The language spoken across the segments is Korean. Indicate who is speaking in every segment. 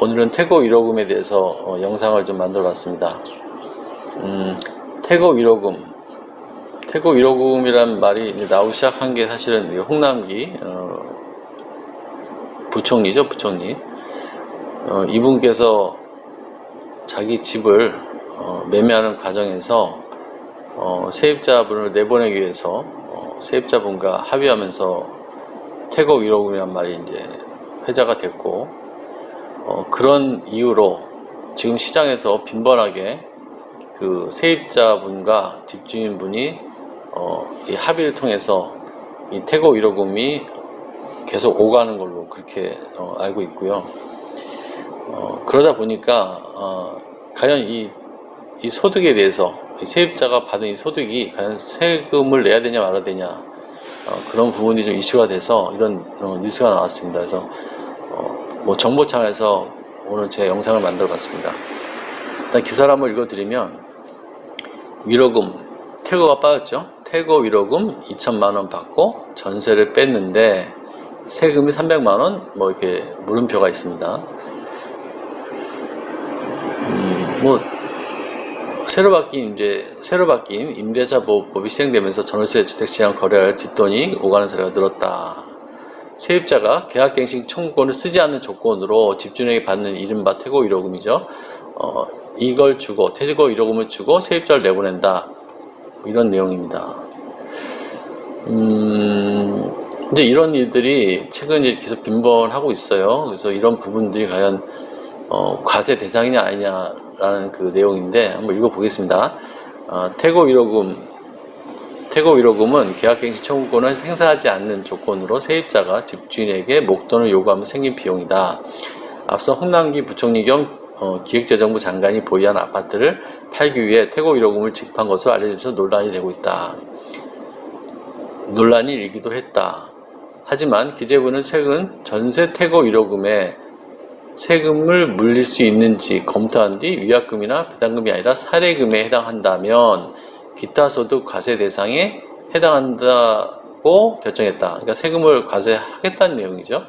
Speaker 1: 오늘은 태고 1호금에 대해서 어, 영상을 좀 만들어 봤습니다. 음, 태고 1호금. 태고 1호금이란 말이 나오기 시작한 게 사실은 이 홍남기, 어, 부총리죠, 부총리. 어, 이분께서 자기 집을 어, 매매하는 과정에서 어, 세입자분을 내보내기 위해서 어, 세입자분과 합의하면서 태고 1호금이란 말이 이제 회자가 됐고 어, 그런 이유로 지금 시장에서 빈번하게 그 세입자분과 집주인분이 어, 이 합의를 통해서 이 태고 1호금이 계속 오가는 걸로 그렇게 어, 알고 있고요. 어, 그러다 보니까 어, 과연 이, 이 소득에 대해서 이 세입자가 받은 이 소득이 과연 세금을 내야 되냐 말아야 되냐 어, 그런 부분이 좀 이슈가 돼서 이런 어, 뉴스가 나왔습니다. 그래서 어, 뭐 정보 차원에서 오늘 제 영상을 만들어 봤습니다. 일단 기사를 한번 읽어드리면 위로금 태고가 빠졌죠. 태고 위로금 2천만 원 받고 전세를 뺐는데 세금이 300만 원 뭐 이렇게 물음표가 있습니다. 음, 뭐 새로 바뀐 이제 새로 바뀐 임대차 보호법이 시행되면서 전월세 주택 시장 거래할 뒷돈이 오가는 사례가 늘었다. 세입자가 계약갱신 청구권을 쓰지 않는 조건으로 집주인에게 받는 이른바 태고 1호금이죠. 어, 이걸 주고 태고 1호금을 주고 세입자를 내보낸다. 이런 내용입니다. 음, 이제 이런 일들이 최근 이제 계속 빈번하고 있어요. 그래서 이런 부분들이 과연 어, 과세 대상이냐 아니냐라는 그 내용인데 한번 읽어보겠습니다. 어, 태고 1호금 태고 1호금은 계약갱신 청구권을 행사하지 않는 조건으로 세입자가 집주인에게 목돈을 요구하면 생긴 비용이다. 앞서 홍남기 부총리 겸 어, 기획재정부 장관이 보유한 아파트를 팔기 위해 태고 1호금을 지급한 것으로 알려져서 논란이 되고 있다. 논란이 일기도 했다. 하지만 기재부는 최근 전세 태고 1호금에 세금을 물릴 수 있는지 검토한 뒤 위약금이나 배당금이 아니라 사례금에 해당한다면 기타 소득 과세 대상에 해당한다고 결정했다. 그러니까 세금을 과세하겠다는 내용이죠.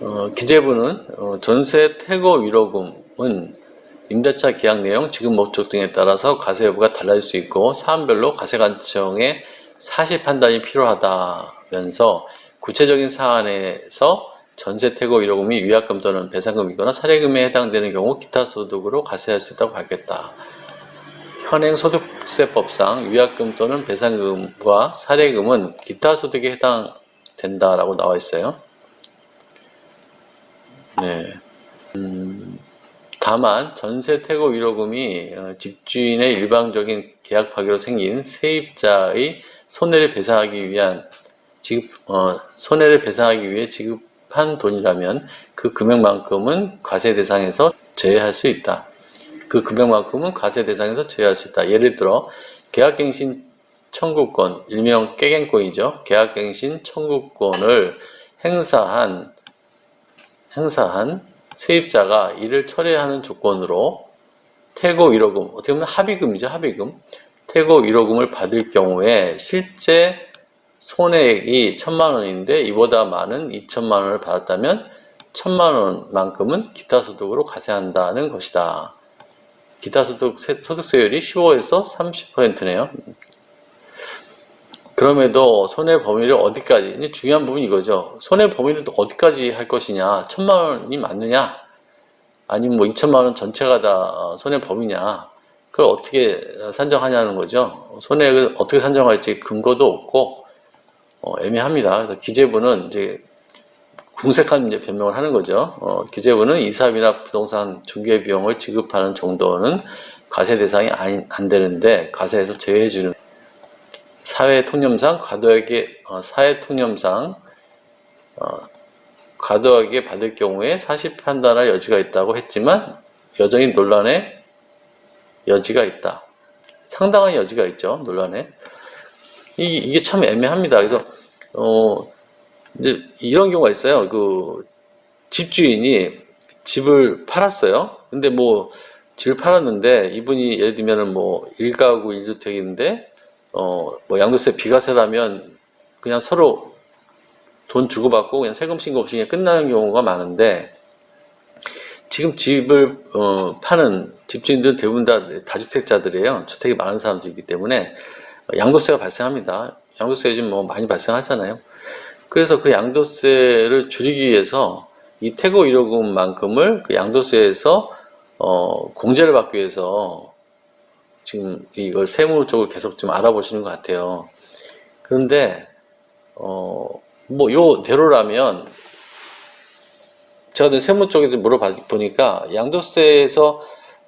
Speaker 1: 어, 기재부는 어, 전세 태고 1호금은 임대차 계약 내용, 지급 목적 등에 따라서 과세 여부가 달라질 수 있고 사안별로 과세 관청의 사실 판단이 필요하다면서 구체적인 사안에서 전세 태고 1호금이 위약금 또는 배상금이거나 사례금에 해당되는 경우 기타 소득으로 과세할 수 있다고 밝혔다. 현행 소득세법상 위약금 또는 배상금과 사례금은 기타 소득에 해당된다라고 나와 있어요. 네. 음, 다만 전세 태고 1호금이 어, 집주인의 일방적인 계약 파기로 생긴 세입자의 손해를 배상하기 위한 지급 어, 손해를 배상하기 위해 지급 한 돈이라면 그 금액만큼은 과세 대상에서 제외할 수 있다. 그 금액만큼은 과세 대상에서 제외할 수 있다. 예를 들어 계약갱신 청구권, 일명 깨갱권이죠. 계약갱신 청구권을 행사한 행사한 세입자가 이를 철회하는 조건으로 태고 1호금, 어떻게 보면 합의금이죠, 합의금. 태고 1호금을 받을 경우에 실제 손해액이 천만 원인데 이보다 많은 2천만 원을 받았다면 천만 원만큼은 기타 소득으로 과세한다는 것이다. 기타 소득 소득세율이 15에서 30%네요. 그럼에도 손해 범위를 어디까지 이제 중요한 부분이 이거죠. 손해 범위를 또 어디까지 할 것이냐? 천만 원이 맞느냐? 아니면 뭐 2천만 원 전체가 다 손해 범위냐? 그걸 어떻게 산정하냐는 거죠. 손해를 어떻게 산정할지 근거도 없고 어, 애매합니다. 그래서 기재부는 이제 궁색한 이제 변명을 하는 거죠. 어, 기재부는 이사비나 부동산 중개 비용을 지급하는 정도는 과세 대상이 안, 안 되는데 과세에서 제외해주는 사회 통념상 과도하게 어, 사회 통념상 어, 과도하게 받을 경우에 사실 판단할 여지가 있다고 했지만 여전히 논란의 여지가 있다. 상당한 여지가 있죠 논란에. 이, 이게 참 애매합니다. 그래서 어 이제 이런 경우가 있어요. 그 집주인이 집을 팔았어요. 근데 뭐 집을 팔았는데 이분이 예를 들면은 뭐 1가구 1주택인데 어 뭐 양도세 비과세라면 그냥 서로 돈 주고받고 그냥 세금 신고 없이 그냥 끝나는 경우가 많은데 지금 집을 어, 파는 집주인들은 대부분 다 다주택자들이에요. 주택이 많은 사람들이기 때문에 양도세가 발생합니다. 양도세 요즘 뭐 많이 발생하잖아요. 그래서 그 양도세를 줄이기 위해서 이 태고 1호금만큼을 그 양도세에서 어, 공제를 받기 위해서 지금 이걸 세무 쪽을 계속 좀 알아보시는 것 같아요. 그런데 어, 뭐 요대로라면 제가 그 세무 쪽에 물어봐 보니까 양도세에서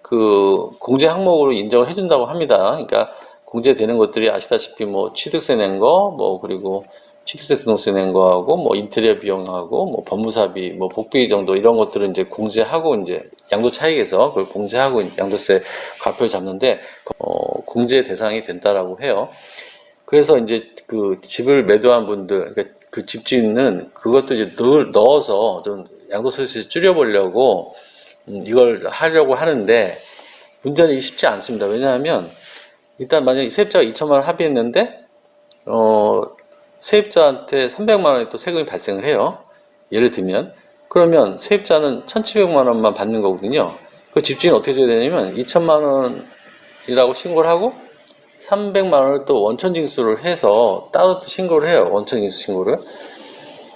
Speaker 1: 그 공제 항목으로 인정을 해준다고 합니다. 그러니까 공제되는 것들이 아시다시피 뭐 취득세 낸 거, 뭐 그리고 취득세 등록세 낸 거하고 뭐 인테리어 비용하고 뭐 법무사비, 뭐 복비 정도 이런 것들은 이제 공제하고 이제 양도 차익에서 그걸 공제하고 양도세 과표를 잡는데 어, 공제 대상이 된다라고 해요. 그래서 이제 그 집을 매도한 분들, 그러니까 그 집주인은 그것도 이제 늘 넣어서 좀 양도소득세 줄여보려고 음, 이걸 하려고 하는데 문제는 쉽지 않습니다. 왜냐하면 일단 만약에 세입자가 2천만 원 합의했는데 어, 세입자한테 300만 원의 또 세금이 발생을 해요. 예를 들면 그러면 세입자는 1,700만 원만 받는 거거든요. 그 집주인은 어떻게 해야 되냐면 2천만 원이라고 신고를 하고 300만 원을 또 원천 징수를 해서 따로 또 신고를 해요. 원천 징수 신고를.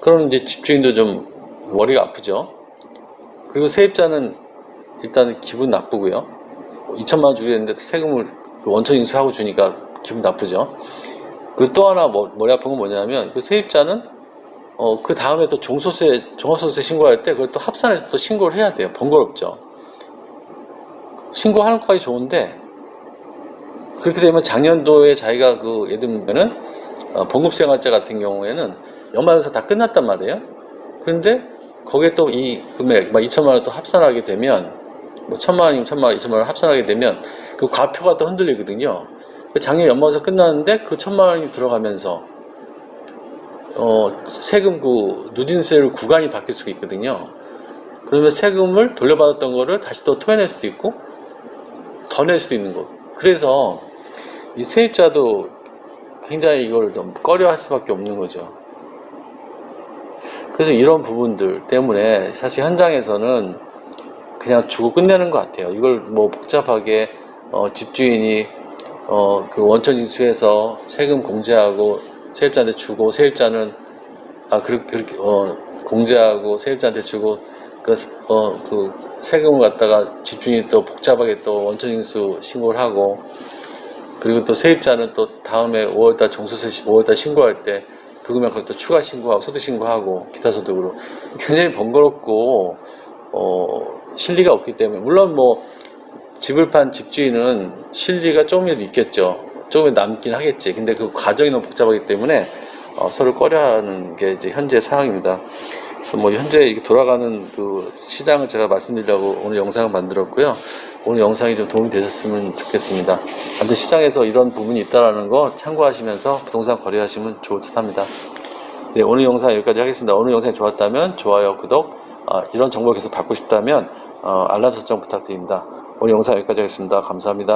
Speaker 1: 그럼 이제 집주인도 좀 머리가 아프죠. 그리고 세입자는 일단 기분 나쁘고요. 2천만 원 주게 됐는데 세금을 그 원천징수하고 주니까 기분 나쁘죠. 그리고 또 하나 뭐, 머리 아픈 건 뭐냐면 그 세입자는 어, 그 다음에 또 종소세, 종합소득세 신고할 때 그걸 또 합산해서 또 신고를 해야 돼요. 번거롭죠. 신고하는 것까지 좋은데 그렇게 되면 작년도에 자기가 그 예를 들면은 어, 봉급생활자 같은 경우에는 연말에서 다 끝났단 말이에요. 그런데 거기에 또 이 금액, 막 2천만 원 또 합산하게 되면 뭐 천만 원이면 천만 원, 2천만 원 합산하게 되면 그 과표가 또 흔들리거든요. 그 작년 연말에서 끝났는데 그 천만 원이 들어가면서 어, 세금 그 누진세율 구간이 바뀔 수가 있거든요. 그러면 세금을 돌려받았던 거를 다시 또 토해낼 수도 있고 더 낼 수도 있는 거. 그래서 이 세입자도 굉장히 이걸 좀 꺼려 할 수밖에 없는 거죠. 그래서 이런 부분들 때문에 사실 현장에서는 그냥 주고 끝내는 것 같아요. 이걸 뭐 복잡하게 어, 집주인이 어, 그 원천 징수해서 세금 공제하고 세입자한테 주고 세입자는 아 그렇게 그렇게 어, 공제하고 세입자한테 주고 그, 어, 그 세금을 갖다가 집주인이 또 복잡하게 또 원천 징수 신고를 하고 그리고 또 세입자는 또 다음에 5월달 종소세 5월달 신고할 때그 금액 그것도 추가 신고하고 소득 신고하고 기타 소득으로 굉장히 번거롭고 어 실리가 없기 때문에 물론 뭐 집을 판 집주인은 실리가 조금이라도 있겠죠 조금 남긴 하겠지 근데 그 과정이 너무 복잡하기 때문에 어, 서로 꺼려하는 게 이제 현재 상황입니다. 뭐 현재 돌아가는 그 시장을 제가 말씀드리려고 오늘 영상을 만들었고요. 오늘 영상이 좀 도움이 되셨으면 좋겠습니다. 아무튼 시장에서 이런 부분이 있다라는 거 참고하시면서 부동산 거래하시면 좋을 듯합니다. 네, 오늘 영상 여기까지 하겠습니다. 오늘 영상이 좋았다면 좋아요, 구독, 어, 이런 정보 계속 받고 싶다면 어, 알람 설정 부탁드립니다. 오늘 영상 여기까지 하겠습니다. 감사합니다.